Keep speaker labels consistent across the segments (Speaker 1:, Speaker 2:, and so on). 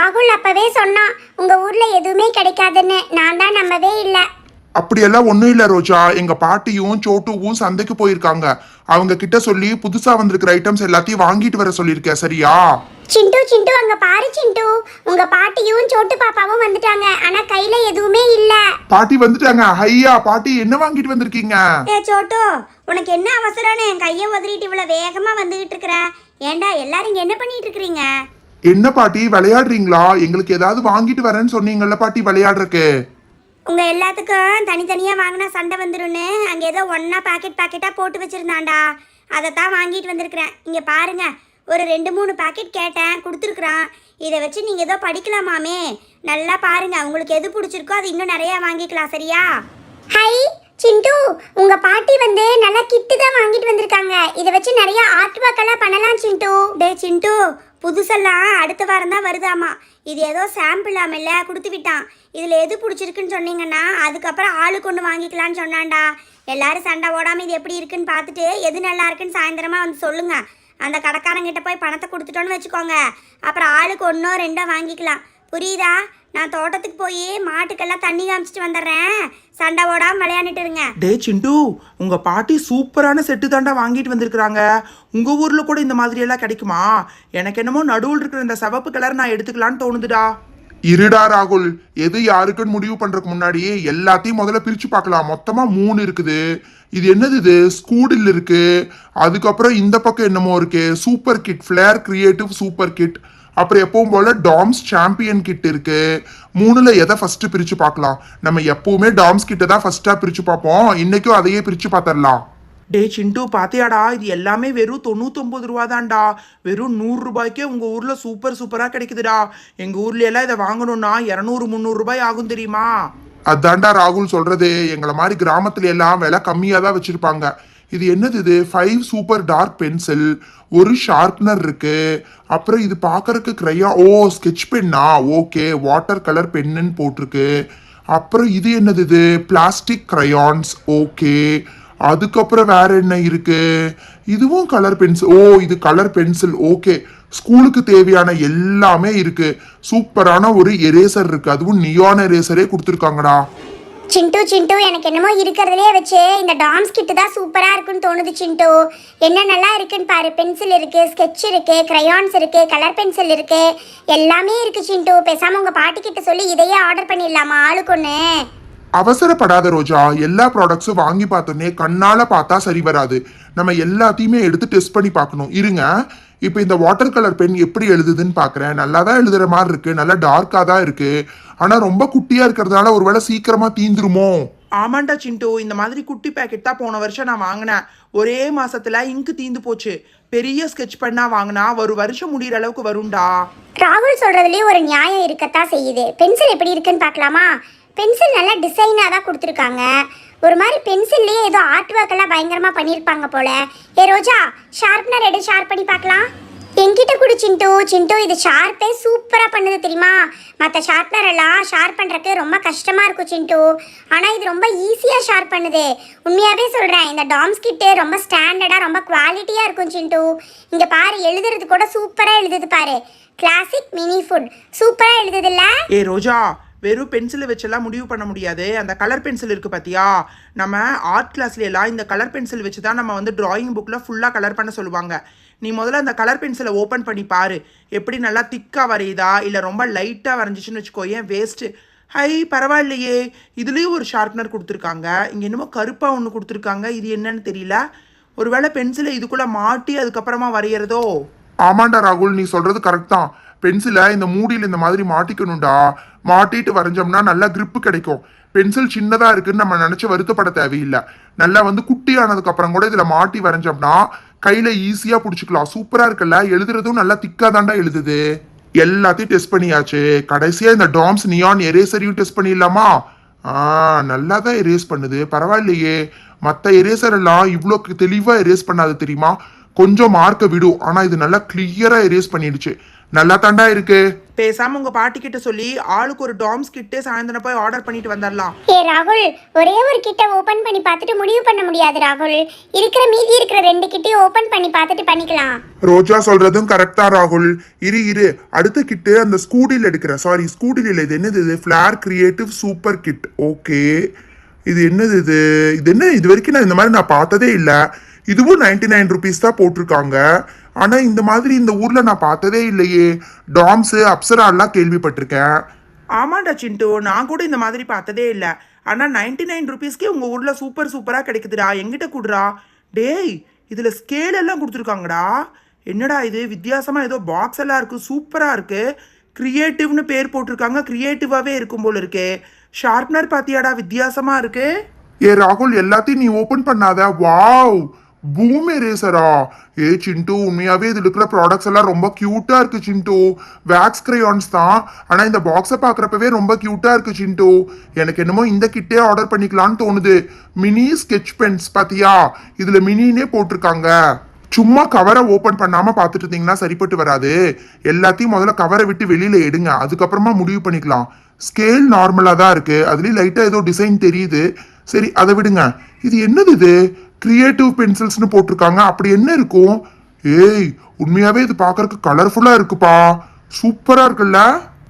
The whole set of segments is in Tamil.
Speaker 1: ராகுல் அப்பவே சொன்னான் உங்க ஊர்ல எதுவுமே கிடைக்காதுன்னு நான் தான் நம்பவே இல்லை.
Speaker 2: அப்படியெல்லாம் ஒண்ணும் இல்ல ரோஜா. எங்க பாட்டியும் சோட்டுவும் சந்தைக்கு போயிருக்காங்க. அவங்க கிட்ட சொல்லி புதுசா வந்திருக்கிற ஐட்டம்ஸ் எல்லாத்தையும் வாங்கிட்டு வர சொல்லியிருக்கேன் சரியா?
Speaker 1: சிண்டு சிண்டு அங்க பாரு சிண்டு. உங்க பாட்டியும் சோட்டு பாப்பாவும் வந்துட்டாங்க. ஆனா கையில எதுவுமே இல்ல.
Speaker 2: பாட்டி வந்துட்டாங்க. ஐயா பாட்டி என்ன வாங்கிட்டு வந்திருக்கீங்க?
Speaker 3: ஏ சோட்டு உனக்கு என்ன அவசரம்னு என் கையை உதறிட்டு இவ்வளவு வேகமா வந்துகிட்டு இருக்கிற? ஏண்டா எல்லாரும் என்ன பண்ணிட்டு இருக்கிறீங்க?
Speaker 2: என்ன பாட்டி விளையாடுறீங்களா? எங்களுக்கு ஏதாவது வாங்கிட்டு வரேன்னு சொன்னீங்கல்ல பாட்டி விளையாடுறக்கு
Speaker 3: உங்க எல்லாத்துக்கும் தனித்தனியா வாங்கினா சண்டை வந்துரும்னு அங்க ஏதோ ஒண்ணா பாக்கெட் பாக்கெட்டா போட்டு வச்சிருந்தான்டா அதை தான் வாங்கிட்டு வந்திருக்கிறேன். இங்க பாருங்க ஒரு ரெண்டு மூணு பாக்கெட் கேட்டேன் கொடுத்துருக்குறான். இதை வச்சு நீங்க ஏதோ படிக்கலாமாமே? நல்லா பாருங்க உங்களுக்கு எது பிடிச்சிருக்கோ அது இன்னும் நிறைய வாங்கிக்கலாம் சரியா?
Speaker 1: ஹை சிண்டு உங்க பாட்டி வந்து நல்லா கிட்டு தான் வாங்கிட்டு வந்திருக்காங்க. இதை வச்சு நிறைய ஆர்ட் ஒர்க் எல்லாம் பண்ணலாம் சிண்டு.
Speaker 3: டே சிண்டு புதுசெல்லாம் அடுத்த வாரம் தான் வருதாமா. இது ஏதோ சாம்பிள் இல்லை கொடுத்து விட்டான். இதில் எது பிடிச்சிருக்குன்னு சொன்னீங்கன்னா அதுக்கப்புறம் ஆளு கொண்டு வாங்கிக்கலான்னு சொன்னான்டா. எல்லாரும் சண்டை ஓடாமல் இது எப்படி இருக்குன்னு பார்த்துட்டு எது நல்லா இருக்குன்னு சாயந்தரமாக வந்து சொல்லுங்கள் அந்த கடைக்காரங்கிட்ட போய் பணத்தை கொடுத்துட்டோன்னு வச்சுக்கோங்க. அப்புறம் ஆளுக்கு ஒன்றோ ரெண்டோ வாங்கிக்கலாம். புரியுதா? நான் தோட்டத்துக்கு போய் மாட்டுக்கெல்லாம் தண்ணி காமிச்சிட்டு வந்துடுறேன். சண்டை ஓடாமல் விளையாண்டுட்டு இருங்க
Speaker 4: டே சிண்டு உங்க பாட்டி சூப்பரான செட்டு தாண்டா வாங்கிட்டு வந்திருக்கிறாங்க. உங்க ஊர்ல கூட இந்த மாதிரி எல்லாம் கிடைக்குமா? எனக்கு என்னமோ நடுவில் இருக்கிற இந்த சிவப்பு கலர் நான் எடுத்துக்கலான்னு தோணுதுடா.
Speaker 2: இருடா ராகுல். எது யாருக்குன்னு முடிவு பண்றதுக்கு முன்னாடி எல்லாத்தையும் முதல்ல பிரிச்சு பார்க்கலாம். மொத்தமா மூணு இருக்குது. இது என்னது இது? ஸ்கூடில் இருக்கு. அதுக்கப்புறம் இந்த பக்கம் என்னமோ இருக்கு. Super kit flair creative super kit. அப்புறம் எப்பவும் போல டாம்ஸ் சாம்பியன் கிட் இருக்கு. மூணுல எதை ஃபர்ஸ்ட் பிரிச்சு பார்க்கலாம். நம்ம எப்பவுமே டாம்ஸ் கிட்ட தான் ஃபர்ஸ்டா பிரிச்சு பார்ப்போம். இன்னைக்கும் அதையே பிரிச்சு பார்த்துடலாம்.
Speaker 4: டே சிண்டு பாத்தியாடா? இது எல்லாமே வெறும் தொண்ணூத்தொம்பது ரூபா தான்டா வெறும் நூறு ரூபாய்க்கே உங்க ஊர்ல சூப்பர் சூப்பரா கிடைக்குதுடா. எங்க ஊர்ல எல்லாம் இதை வாங்கணும்னா இரநூறு முந்நூறு ரூபாய் ஆகும் தெரியுமா?
Speaker 2: அதான்டா ராகுல் சொல்றது. எங்களை மாதிரி கிராமத்துல எல்லாம் விலை கம்மியா தான் வச்சிருப்பாங்க. இது என்னது இது? ஃபைவ் சூப்பர் டார்க் பென்சில் ஒரு ஷார்ப்னர் இருக்கு. அப்புறம் இது பார்க்கறக்கு க்ரையா ஓ ஸ்கெட்ச் பென்னா ஓகே வாட்டர் கலர் பென்னுன்னு போட்டிருக்கு. அப்புறம் இது என்னது இது? பிளாஸ்டிக் க்ரையான்ஸ் ஓகே அதுக்கப்புறம் வேற என்ன இருக்கு? இதுவும் கலர் பென்சில் ஓ இது கலர் பென்சில் ஓகே ஸ்கூலுக்கு தேவையான எல்லாமே இருக்கு. சூப்பரான ஒரு எரேசர் இருக்கு. அதுவும் நியான் எரேசரே கொடுத்துருக்காங்கடா.
Speaker 1: சிண்டு சிண்டு எனக்கு என்னமோ இருக்கிறதுலே வச்சு இந்த டாம்ஸ் கிட்டு தான் சூப்பராக இருக்குன்னு தோணுது சிண்டு. என்ன நல்லா இருக்குன்னு பாரு பென்சில் இருக்குது ஸ்கெட்ச் இருக்குது க்ரையான்ஸ் இருக்குது கலர் பென்சில் இருக்குது எல்லாமே இருக்குது சிண்டு. பேசாமல் உங்கள் பாட்டிக்கிட்ட சொல்லி இதையே ஆர்டர் பண்ணிடலாமா ஆளுக்கு ஒன்று
Speaker 2: அவசரப்படாத ரோஜா எல்லா ப்ராடக்ட்ஸும் வாங்கி பார்த்தோன்னே கண்ணால் பார்த்தா சரி வராது. நம்ம எல்லாத்தையுமே எடுத்து டெஸ்ட் பண்ணி பார்க்கணும். இருங்க. இப்போ இந்த வாட்டர் கலர் பென் எப்படி எழுதுதுன்னு பார்க்குறேன். நல்லா தான் எழுதுகிற மாதிரி இருக்குது நல்லா டார்க்காக தான் இருக்குது ஆனால் ரொம்ப குட்டியாக இருக்கிறதுனால ஒருவேளை சீக்கிரமா தீந்துருமோ?
Speaker 4: ஆமாண்டா சிண்டு இந்த மாதிரி குட்டி பேக்கெட் தான் போன வருஷம் நான் வாங்கினேன். ஒரே மாசத்துல இங்கு தீந்து போச்சு. பெரிய ஸ்கெட்ச் பண்ணா வாங்கினா ஒரு வருஷம் முடியிற அளவுக்கு வரும்டா.
Speaker 1: ராகுல் சொல்றதுலயும் ஒரு நியாயம் இருக்கத்தான் செய்யுது. பென்சில் எப்படி இருக்குன்னு பார்க்கலாமா? பென்சில் நல்லா டிசைனாக தான் கொடுத்துருக்காங்க. ஒரு மாதிரி பென்சில்லையே ஏதோ ஆர்ட் ஒர்க் எல்லாம் பயங்கரமாக பண்ணியிருப்பாங்க போல. ஏ ரோஜா ஷார்ப்னர் எடு ஷார்ப் பண்ணி பார்க்கலாம். என்கிட்ட கொடு சிண்டு. சிண்டு இது ஷார்ப்பே சூப்பராக பண்ணுது தெரியுமா? மற்ற ஷார்ப்னர் எல்லாம் ஷார்ப் பண்ணுறதுக்கு ரொம்ப கஷ்டமாக இருக்கும் சிண்டு. ஆனால் இது ரொம்ப ஈஸியாக ஷார்ப் பண்ணுது. உண்மையாகவே சொல்கிறேன் இந்த டாம்ஸ் கிட்டு ரொம்ப ஸ்டாண்டர்டாக ரொம்ப குவாலிட்டியாக இருக்கும் சிண்டு. இங்கே பாரு எழுதுறது கூட சூப்பராக எழுதுது பாரு. கிளாசிக் மினி ஃபுட் சூப்பராக எழுதுதில்ல?
Speaker 4: ஏ ரோஜா வெறும் பென்சிலை வச்செல்லாம் முடிவு பண்ண முடியாது. அந்த கலர் பென்சில் இருக்குது பார்த்தியா நம்ம ஆர்ட் கிளாஸ்ல எல்லாம் இந்த கலர் பென்சில் வச்சு தான் நம்ம வந்து டிராயிங் புக்கில் ஃபுல்லாக கலர் பண்ண சொல்லுவாங்க. நீ முதல்ல அந்த கலர் பென்சிலை ஓப்பன் பண்ணி பாரு. எப்படி நல்லா திக்காக வரையுதா? இல்லை ரொம்ப லைட்டாக வரைஞ்சிச்சுன்னு வச்சுக்கோ ஏன் வேஸ்ட்டு ஹை பரவாயில்லையே. இதுலேயும் ஒரு ஷார்ப்னர் கொடுத்துருக்காங்க. இங்கே என்னமோ கருப்பாக ஒன்று கொடுத்துருக்காங்க. இது என்னன்னு தெரியல. ஒருவேளை பென்சிலை இதுக்குள்ளே மாட்டி அதுக்கப்புறமா வரைகிறதோ
Speaker 2: ஆமாண்டா ராகுல் நீ சொல்கிறது கரெக்ட் தான். பென்சிலை இந்த மூடியில் இந்த மாதிரி மாட்டிக்கணும்டா. மாட்டிட்டு வரைஞ்சோம்னா நல்லா கிரிப்பு கிடைக்கும். பென்சில் சின்னதாக இருக்குன்னு நம்ம நினச்சி வருத்தப்பட தேவையில்லை. நல்லா வந்து குட்டியானதுக்கு அப்புறம் கூட இதில் மாட்டி வரைஞ்சோம்னா கையில் ஈஸியாக பிடிச்சிக்கலாம். சூப்பராக இருக்குல்ல? எழுதுறதும் நல்லா திக்காக தாண்டா எழுதுது. எல்லாத்தையும் டெஸ்ட் பண்ணியாச்சு. கடைசியாக இந்த டாம்ஸ் நியான் எரேசரையும் டெஸ்ட் பண்ணிடலாமா? ஆ நல்லா தான் எரேஸ் பண்ணுது. பரவாயில்லையே. மற்ற எரேசர் எல்லாம் இவ்வளோ தெளிவாக எரேஸ் பண்ணாது தெரியுமா? கொஞ்சம் மார்க்கை விடும் ஆனால் இது நல்லா கிளியராக எரேஸ் பண்ணிடுச்சு. நல்லா தாண்டா இருக்கு.
Speaker 4: பேசாம உங்க பாட்டி கிட்ட சொல்லி ஆளுக்கு ஒரு டாம்ஸ் கிட்டு சாயந்தரம் போய் ஆர்டர் பண்ணிட்டு வந்துடலாம்
Speaker 1: ஏ ராகுல் ஒரே ஒரு கிட்ட ஓபன் பண்ணி பார்த்துட்டு முடிவு பண்ண முடியாது ராகுல். இருக்கிற மீதி இருக்கிற ரெண்டு கிட்டையும் ஓபன் பண்ணி பார்த்துட்டு பண்ணிக்கலாம்.
Speaker 2: ரோஜா சொல்றதும் கரெக்டா ராகுல். இரு இரு. அடுத்த கிட்டு அந்த ஸ்கூடியில் எடுக்கிற. சாரி ஸ்கூடியில் இல்லை இது என்னது இது? Flair creative super kit okay இது என்னது இது? இது என்ன? இது வரைக்கும் நான் இந்த மாதிரி நான் பார்த்ததே இல்லை. இதுவும் நைன்டி நைன் ருபீஸ் தான் போட்டிருக்காங்க. ஆனா இந்த மாதிரி இந்த ஊர்ல நான் பார்த்ததே இல்லையே. டாம்ஸ் அப்சரா எல்லாம் கேள்விப்பட்டிருக்கேன்.
Speaker 4: ஆமாண்டா சிண்டு நான் கூட இந்த மாதிரி பார்த்ததே இல்லை. ஆனால் நைன்டி நைன் ருபீஸ்க்கே உங்கள் ஊரில் சூப்பர் சூப்பராக கிடைக்குதுடா. எங்கிட்ட கொடுறா. டேய் இதில் ஸ்கேல் எல்லாம் கொடுத்துருக்காங்கடா. என்னடா இது? வித்தியாசமாக ஏதோ பாக்ஸ் எல்லாம் இருக்குது சூப்பராக இருக்குது க்ரியேட்டிவ்னு பேர் போட்டிருக்காங்க. க்ரியேட்டிவாகவே இருக்கும் போல இருக்கே. ஷார்ப்னர் பார்த்தியாடா வித்தியாசமாக இருக்குது
Speaker 2: ஏ ராகுல் எல்லாத்தையும் நீ ஓபன் பண்ணாத. வாவ் பூம் எரேசரா ஏ சிண்டு உண்மையாவே இதில் இருக்கிற ப்ராடக்ட்ஸ் எல்லாம் ரொம்ப கியூட்டா இருக்கு சிண்டு. வேக்ஸ் கிரையான்ஸ் தான். ஆனா இந்த பாக்ஸை பாக்குறப்பவே ரொம்ப கியூட்டா இருக்கு சிண்டு. எனக்கு என்னமோ இந்த கிட்டே ஆர்டர் பண்ணிக்கலாம்னு தோணுது. மினி ஸ்கெட்ச் பென்ஸ் பாத்தியா? இதுல மினினே போட்டிருக்காங்க. சும்மா கவரை ஓப்பன் பண்ணாம பார்த்துட்டு இருந்தீங்கன்னா சரிப்பட்டு வராது. எல்லாத்தையும் முதல்ல கவரை விட்டு வெளியில எடுங்க. அதுக்கப்புறமா முடிவு பண்ணிக்கலாம். ஸ்கேல் நார்மலாக தான் இருக்குது அதுலேயும் லைட்டாக ஏதோ டிசைன் தெரியுது. சரி அதை விடுங்க. இது என்னது இது? கிரியேட்டிவ் பென்சில்ஸ்னு போட்டிருக்காங்க. அப்படி என்ன இருக்கும்? ஏய் உண்மையாவே இது பார்க்கறதுக்கு கலர்ஃபுல்லா இருக்குப்பா. சூப்பரா இருக்குல்ல?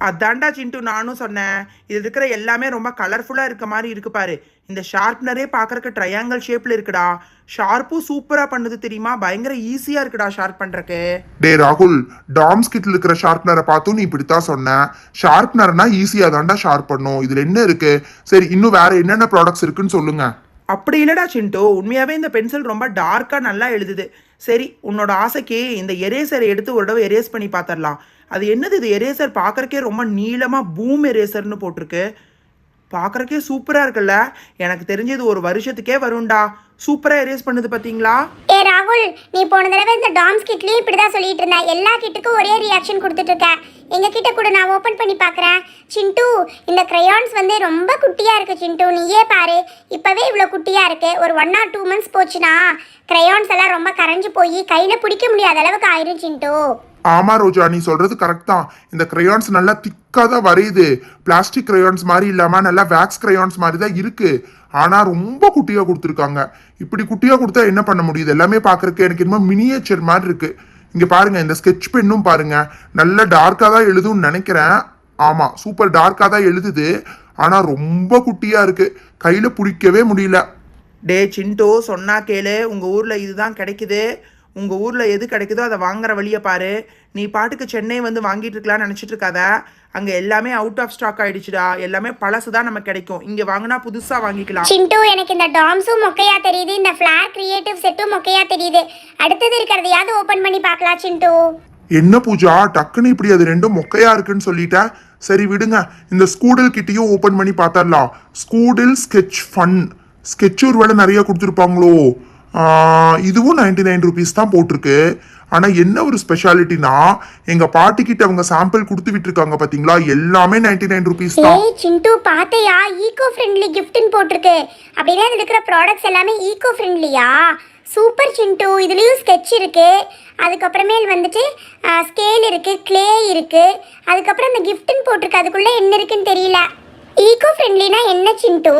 Speaker 4: அதான்டா சிண்டு நானும் சொன்னேன். இது இருக்கிற எல்லாமே ரொம்ப கலர்ஃபுல்லாக இருக்க மாதிரி இருக்கு பாரு. இந்த ஷார்ப்னரே பார்க்கறக்கு ட்ரையாங்கிள் ஷேப்பில் இருக்குடா. ஷார்ப்பும் சூப்பராக பண்ணுது தெரியுமா? பயங்கர ஈஸியாக இருக்குடா ஷார்ப் பண்ணுறக்கு
Speaker 2: டே ராகுல் டாம்ஸ் கிட்ட இருக்கிற ஷார்ப்னரை பார்த்தும் நீ இப்படித்தான் சொன்ன. ஷார்ப்னர்னா ஈஸியா தான்டா ஷார்ப் பண்ணும். இதுல என்ன இருக்கு? சரி இன்னும் வேற என்னென்ன ப்ராடக்ட்ஸ் இருக்குன்னு சொல்லுங்க.
Speaker 4: அப்படி இல்லடா சின்டோ உண்மையாகவே இந்த பென்சில் ரொம்ப டார்க்காக நல்லா எழுதுது. சரி உன்னோட ஆசைக்கு இந்த எரேசரை எடுத்து ஒரு தடவை எரேஸ் பண்ணி பார்த்துடலாம் அது என்னது இது எரேசர் பார்க்கறக்கே ரொம்ப நீளமாக பூம் எரேசர்னு போட்டிருக்கு. பார்க்குறக்கே சூப்பராக இருக்குல்ல? எனக்கு தெரிஞ்சு இது ஒரு வருஷத்துக்கே வரும்டா. சூப்பராக எரேஸ் பண்ணுது பார்த்தீங்களா
Speaker 1: ஏ ராகுல் நீ போன தடவை இந்த டாம்ஸ் இப்படி தான் சொல்லிட்டு இருந்த எல்லா கிட்டுக்கும் ஒரே ரியாக்ஷன் கொடுத்துட்டு இருக்க எங்கள் கிட்ட கூட நான் ஓப்பன் பண்ணி பார்க்குறேன். சிண்டு இந்த க்ரையான்ஸ் வந்து ரொம்ப குட்டியாக இருக்குது சிண்டு. நீயே பாரு. இப்போவே இவ்வளோ குட்டியாக இருக்கு. ஒரு ஒன் ஆர் டூ மந்த்ஸ் போச்சுன்னா க்ரையான்ஸ் எல்லாம் ரொம்ப கரைஞ்சு போய் கையில் பிடிக்க முடியாத அளவுக்கு ஆயிரும் சிண்டு.
Speaker 2: ஆமா ரோஜா நீ சொல்றது கரெக்ட் தான். இந்த கிரையான்ஸ் நல்லா திக்காக தான் வரையுது. பிளாஸ்டிக் கிரையான்ஸ் மாதிரி இல்லாம நல்லா வேக்ஸ் கிரையான்ஸ் மாதிரி தான் இருக்கு. ஆனா ரொம்ப குட்டியா கொடுத்துருக்காங்க. இப்படி குட்டியா கொடுத்தா என்ன பண்ண முடியுது எல்லாமே பாக்குறதுக்கு எனக்கு என்னமோ மினியேச்சர் மாதிரி இருக்கு. இங்க பாருங்க இந்த ஸ்கெட்ச் பென்னும் பாருங்க. நல்ல டார்க்காக தான் எழுதும்னு நினைக்கிறேன். ஆமா சூப்பர் டார்க்காக தான் எழுதுது. ஆனா ரொம்ப குட்டியா இருக்கு. கையில பிடிக்கவே முடியல.
Speaker 4: டே சிண்டு சொன்னா கேளு. உங்கள் ஊரில் இதுதான் கிடைக்குது. உங்கள் ஊரில் எது கிடைக்குதோ அதை வாங்குற வழியை பாரு. நீ பாட்டுக்கு சென்னை வந்து வாங்கிட்டு இருக்கலாம்னு நினச்சிட்டு இருக்காத. அங்கே எல்லாமே அவுட் ஆஃப் ஸ்டாக் ஆயிடுச்சுடா. எல்லாமே பழசு தான் நமக்கு கிடைக்கும். இங்கே வாங்கினா புதுசாக வாங்கிக்கலாம்.
Speaker 1: சிண்டு எனக்கு இந்த டாம்ஸும் மொக்கையா தெரியுது. இந்த ஃபிளார் கிரியேட்டிவ் செட்டும் மொக்கையா தெரியுது. அடுத்தது இருக்கிறதையாவது ஓபன் பண்ணி பார்க்கலாம் சிண்டு.
Speaker 2: என்ன பூஜா? டக்குன்னு இப்படி அது ரெண்டும் மொக்கையா இருக்குன்னு சொல்லிட்ட? சரி விடுங்க. இந்த ஸ்கூடில் கிட்டயும் ஓபன் பண்ணி பார்த்தரலாம் ஸ்கூடில் ஸ்கெட்ச் ஃபன் ஸ்கெட்ச் ஒரு வேலை நிறைய கொடுத்துருப்பாங்களோ? இதுவும் நைன்டி நைன் ருபீஸ் தான் போட்டிருக்கு. ஆனால் என்ன ஒரு ஸ்பெஷாலிட்டினா எங்க பாட்டி கிட்ட அவங்க சாம்பிள் கொடுத்து விட்டுருக்காங்க பாத்தீங்களா? எல்லாமே நைன்டி நைன் ருபீஸ் தான்
Speaker 1: சிண்டு பார்த்தையா ஈகோ ஃப்ரெண்ட்லி கிஃப்ட்னு போட்டிருக்கு. அப்படின்னா அதில் இருக்கிற ப்ராடக்ட்ஸ் எல்லாமே ஈகோ ஃப்ரெண்ட்லியா சூப்பர் சிண்டு. இதுலேயும் ஸ்கெட்ச் இருக்கு. அதுக்கப்புறமேல் வந்துட்டு ஸ்கேல் இருக்கு க்ளே இருக்கு. அதுக்கப்புறம் அந்த கிஃப்ட்னு போட்டிருக்கு. அதுக்குள்ளே என்ன இருக்குன்னு தெரியல. ஈகோ ஃப்ரெண்ட்லினா என்ன சிண்டு?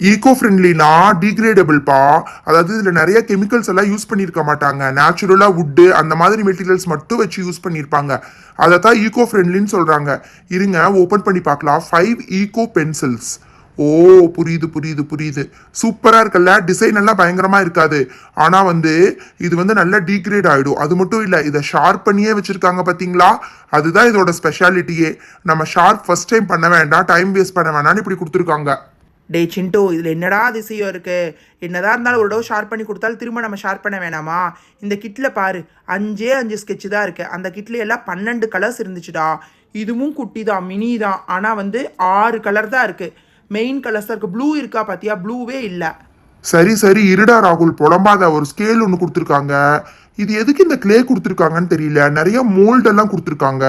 Speaker 2: ஈகோ ஃப்ரெண்ட்லினா டீக்ரேடபிள்பா அதாவது இதில் நிறைய கெமிக்கல்ஸ் எல்லாம் யூஸ் பண்ணியிருக்க மாட்டாங்க. நேச்சுரலாக வுட்டு அந்த மாதிரி மெட்டீரியல்ஸ் மட்டும் வச்சு யூஸ் பண்ணியிருப்பாங்க அதை தான் ஈகோ ஃப்ரெண்ட்லின்னு சொல்கிறாங்க இருங்க ஓப்பன் பண்ணி பார்க்கலாம். ஃபைவ் ஈகோ பென்சில்ஸ் ஓ புரியுது புரியுது புரியுது. சூப்பராக இருக்குல்ல? டிசைன் எல்லாம் பயங்கரமாக இருக்காது. ஆனால் வந்து இது வந்து நல்லா டீக்ரேட் ஆகிடும் அது மட்டும் இல்லை இதை ஷார்ப் பண்ணியே வச்சுருக்காங்க பார்த்தீங்களா அதுதான் இதோட ஸ்பெஷாலிட்டியே நம்ம ஷார்ப் ஃபஸ்ட் டைம் பண்ண வேண்டாம் டைம் வேஸ்ட் பண்ண வேண்டாம்னு இப்படி கொடுத்துருக்காங்க.
Speaker 4: டே சிண்டு இதில் என்னடா அதிசயம் இருக்குது என்னதான் இருந்தாலும் ஒரு டவு ஷார்ப் பண்ணி கொடுத்தாலும் திரும்ப நம்ம ஷார்ப் பண்ண வேணாமா? இந்த கிட்டில் பாரு அஞ்சே அஞ்சு ஸ்கெட்ச் தான் இருக்குது அந்த கிட்டில் எல்லாம் பன்னெண்டு கலர்ஸ் இருந்துச்சுடா. இதுவும் குட்டி தான் மினி தான் ஆனால் வந்து ஆறு கலர் தான் இருக்குது மெயின் கலர்ஸ் தான் இருக்குது ப்ளூ இருக்கா பார்த்தியா ப்ளூவே இல்லை.
Speaker 2: சரி சரி இருடா ராகுல். புலம்பாத ஒரு ஸ்கேல் ஒன்று கொடுத்துருக்காங்க. இது எதுக்கு இந்த க்ளே கொடுத்துருக்காங்கன்னு தெரியல. நிறைய மோல்டெல்லாம் கொடுத்துருக்காங்க.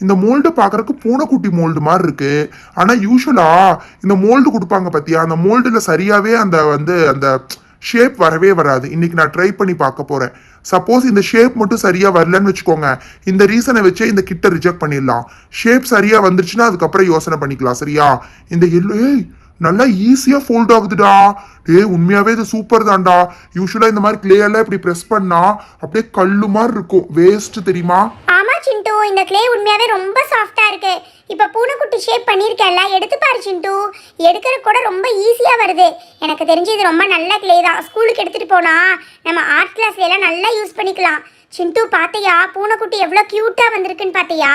Speaker 2: இந்த மோல்டு பார்க்கறக்கு பூனைக்குட்டி மோல்டு மாதிரி இருக்கு. ஆனால் யூஸ்வலா இந்த மோல்டு கொடுப்பாங்க பத்தியா? அந்த மோல்டுல சரியாவே அந்த வந்து அந்த ஷேப் வரவே வராது. இன்னைக்கு நான் ட்ரை பண்ணி பார்க்க போறேன். சப்போஸ் இந்த ஷேப் மட்டும் சரியா வரலன்னு வச்சுக்கோங்க. இந்த ரீசனை வச்சே இந்த கிட்ட ரிஜெக்ட் பண்ணிடலாம். ஷேப் சரியா வந்துருச்சுன்னா அதுக்கப்புறம் யோசனை பண்ணிக்கலாம் சரியா? இந்த எல்லோ ஏய் நல்லா ஈஸியாக ஃபோல்ட் ஆகுதுடா. ஏய் உண்மையாகவே இது சூப்பர் தான்டா. யூஸ்வலாக இந்த மாதிரி கிளேயெல்லாம் இப்படி ப்ரெஸ் பண்ணால் அப்படியே கல்லு மாதிரி இருக்கும். வேஸ்ட் தெரியுமா?
Speaker 1: ஆமா சிண்டு. இந்த க்ளே உண்மையாவே ரொம்ப சாஃப்டா இருக்கு. இப்ப பூனைக்குட்டி ஷேப் பண்ணிருக்கேன்ல எடுத்து பாரு சிண்டு. எடுக்கிற கூட ரொம்ப ஈஸியா வருது. எனக்கு தெரிஞ்சு இது ரொம்ப நல்ல க்ளே தான். ஸ்கூலுக்கு எடுத்துட்டு போனா நம்ம ஆர்ட் கிளாஸ்ல எல்லாம் நல்லா யூஸ் பண்ணிக்கலாம். சிண்டு பாத்தியா? பூனைக்குட்டி எவ்வளவு கியூட்டா வந்திருக்குன்னு பாத்தியா?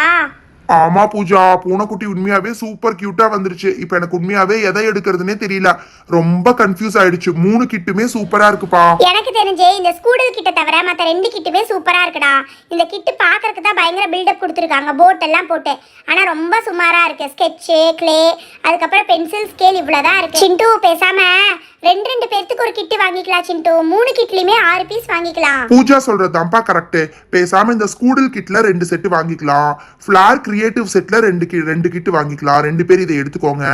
Speaker 2: ஆமா பூஜா பூனைக்குட்டி உண்மையாவே சூப்பர் கியூட்டா வந்துருச்சு. இப்போ எனக்கு உண்மையாவே எதை எடுக்கிறதுனே தெரியல. ரொம்ப கன்ஃபியூஸ் ஆயிடுச்சு. மூணு கிட்டுமே சூப்பரா இருக்குப்பா.
Speaker 1: எனக்கு தெரிஞ்சு இந்த ஸ்கூடல் கிட்ட தவிர மற்ற ரெண்டு கிட்டுமே சூப்பரா இருக்குடா. இந்த கிட்டு பார்க்கறதுக்கு தான் பயங்கர பில்டப் கொடுத்துருக்காங்க. போட் எல்லாம் போட்டு. ஆனா ரொம்ப சுமாரா இருக்கு. ஸ்கெட்சு க்ளே அதுக்கப்புறம் பென்சில் ஸ்கேல் இவ்வளவுதான் இருக்கு. சிண்டு பேசாம ரெண்டு ரெண்டு பேர்த்துக்கு ஒரு கிட்டு வாங்கிக்கலாம் சிண்டு. மூணு கிட்லயுமே ஆறு பீஸ் வாங்கிக்கலாம்.
Speaker 2: பூஜா சொல்றதுதான்ப்பா கரெக்ட் பேசாம இந்த ஸ்கூடல் கிட்ல ரெண்டு செட்டு வாங்கிக்கலாம். ஃபிளார் கிரியேட்டிவ் செட்டில் ரெண்டு கி ரெண்டு கிட்டு வாங்கிக்கலாம். ரெண்டு பேர் இதை எடுத்துக்கோங்க.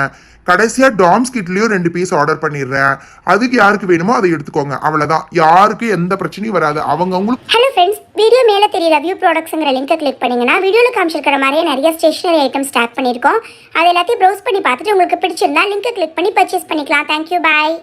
Speaker 2: கடைசியாக டாம்ஸ் கிட்லேயும் ரெண்டு பீஸ் ஆர்டர் பண்ணிடுறேன். அதுக்கு யாருக்கு வேணுமோ அதை எடுத்துக்கோங்க. அவ்வளோதான் யாருக்கு எந்த பிரச்சனையும் வராது. அவங்க அவங்களுக்கு
Speaker 1: ஹலோ ஃப்ரெண்ட்ஸ் வீடியோ மேலே தெரியுற வியூ ப்ராடக்ட்ஸுங்கிற லிங்கை கிளிக் பண்ணிங்கன்னா வீடியோவில் காமிச்சிருக்கிற மாதிரியே நிறைய ஸ்டேஷனரி ஐட்டம் ஸ்டார்ட் பண்ணியிருக்கோம். அது எல்லாத்தையும் ப்ரௌஸ் பண்ணி பார்த்துட்டு உங்களுக்கு பிடிச்சிருந்தா லிங்கை கிளிக் பண்ணி பர்ச்சேஸ் பண்ணிக்கலாம். Thank you bye